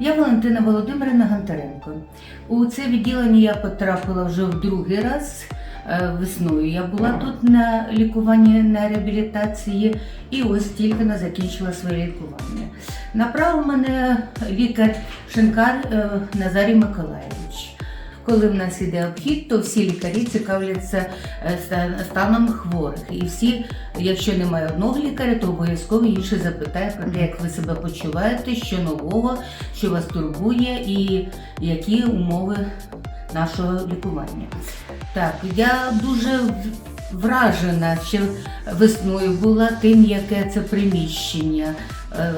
Я Валентина Володимирівна Гонтаренко. У це відділення я потрапила вже в другий раз. Е, Весною я була тут на лікуванні на реабілітації і ось тільки не закінчила своє лікування. Направив мене лікар Шинкар е, Назарій Миколаєвич. Коли в нас іде обхід, то всі лікарі цікавляться е, станом хворих. І всі, якщо немає одного лікаря, то обов'язково інший запитає про те, як ви себе почуваєте, що нового, що вас турбує і які умови нашого лікування. Так, я дуже вражена, що весною була тим, яке це приміщення. Е,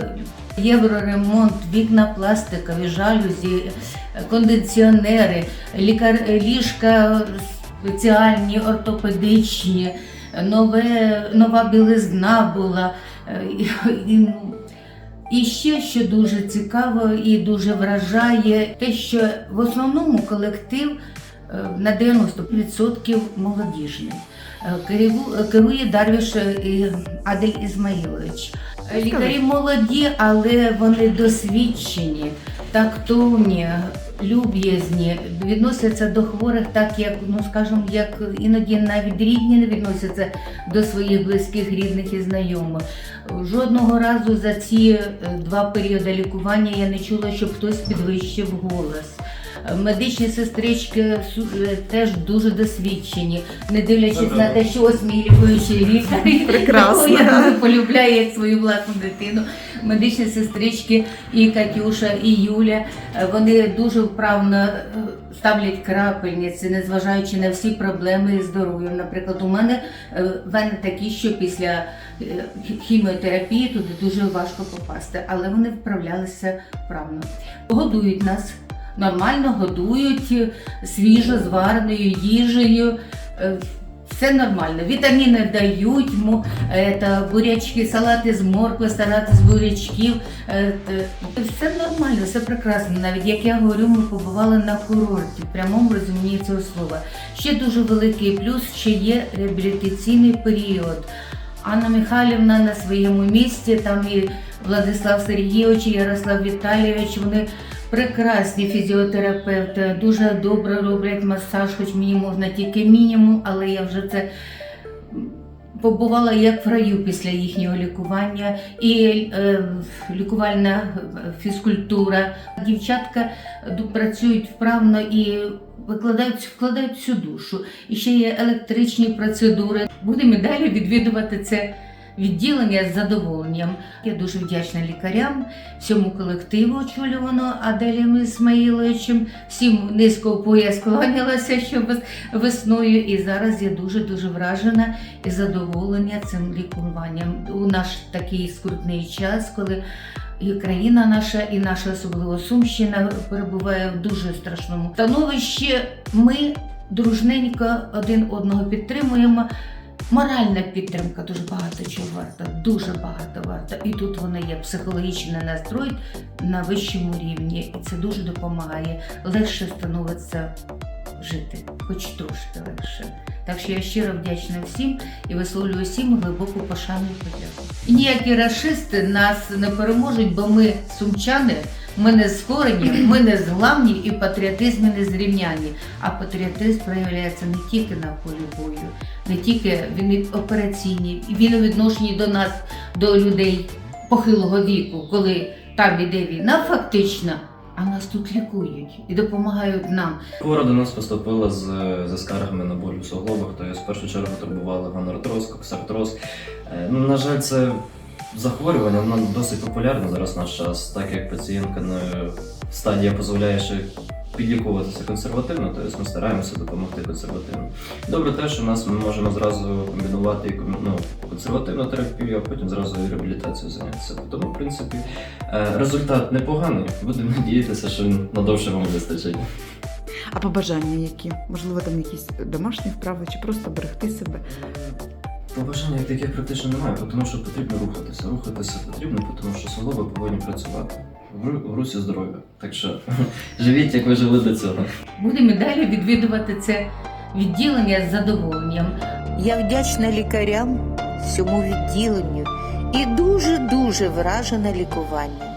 Євроремонт, вікна пластикові, жалюзі, кондиціонери, лікар, ліжка спеціальні, ортопедичні, нове, нова білизна була. Е, і- і, ну, ще що дуже цікаво і дуже вражає, те, що в основному колектив на 90% молодіжний. Е, Керує Дарвіш е, Адель Ізмаїлович. Е, Лікарі молоді, але вони досвідчені, тактовні, люб'язні, відносяться до хворих так, як, ну скажімо, як іноді навіть рідні не відносяться до своїх близьких, рідних і знайомих. Жодного разу за ці е, два періоди лікування я не чула, щоб хтось підвищив голос. Медичні сестрички е, теж дуже досвідчені, не дивлячись на те, що ось мій лікуючий лікар, Прекрасно. я дуже полюбляю як свою власну дитину. Медичні сестрички і Катюша, і Юля, е, вони дуже вправно е, ставлять крапельниці, незважаючи на всі проблеми із здоров'ям. Наприклад, у мене вени такі, що після хіміотерапії туди дуже важко попасти, але вони вправлялися вправно. Годують нас. Нормально годують свіжо звареною їжею. е, Все нормально. Вітаміни дають, му- е, бурячки, салати з моркви, салати з бурячків. е, Все нормально, все прекрасно. Навіть як я говорю, ми побували на курорті в прямому розумінні цього слова. Ще дуже великий плюс, що є реабілітаційний період. Анна Михайлівна на своєму місці, там і Владислав Сергійович, і Ярослав Віталійович, вони прекрасні фізіотерапевти, дуже добре роблять масаж, хоч мені можна тільки мінімум, але я вже це побувала як в раю після їхнього лікування, і е, лікувальна фізкультура. Дівчатка працюють вправно і викладають, вкладають всю душу. І ще є електричні процедури. Будемо далі відвідувати це відділення з задоволенням. Я дуже вдячна лікарям, всьому колективу, очолювано Аделієм Ісмаїловичем. Всім низько в пояс кланялася що весною. І зараз я дуже дуже вражена і задоволення цим лікуванням у наш такий скрутний час, коли. І країна наша, і наша особливо Сумщина перебуває в дуже страшному становищі. Ми дружненько один одного підтримуємо. Моральна підтримка дуже багато чого варта, дуже багато варта. І тут вона є психологічний настрой на вищому рівні, і це дуже допомагає. Легше становиться жити, хоч трошки легше. Так що я щиро вдячна всім і висловлюю всім глибоку пошану і подяку. І ніякі расисти нас не переможуть, бо ми сумчани. Ми не скорені, ми не зламні і в патріотизмі не зрівняні. А патріотизм проявляється не тільки на полі бою, не тільки він операційний, він у відношенні до нас, до людей похилого віку, коли там іде війна, фактично, а нас тут лікують і допомагають нам. Хвора до нас поступила з, за скаргами на болю в суглобах, то в першу чергу турбували гонартроз, коксартроз. Е, Ну, на жаль, це захворювання, воно досить популярне зараз в наш час, так як пацієнтка на стадія дозволяє ще підлікуватися консервативно, тобто ми стараємося допомогти консервативно. Добре те, що нас ми можемо зразу комбінувати ну, консервативну терапію, а потім зразу і реабілітацію зайнятися. Тому, в принципі, е, результат непоганий. Будемо надіятися, що він надовше вам вистачить. А побажання які? Можливо, там якісь домашні вправи чи просто берегти себе. Побажання як таких практично немає, тому що потрібно рухатися. Рухатися потрібно, тому що суглоби повинні працювати. В русі здоров'я. Так що живіть, як ви жили до цього. Будемо і далі відвідувати це відділення з задоволенням. Я вдячна лікарям, всьому відділенню і дуже-дуже вражена лікуванням.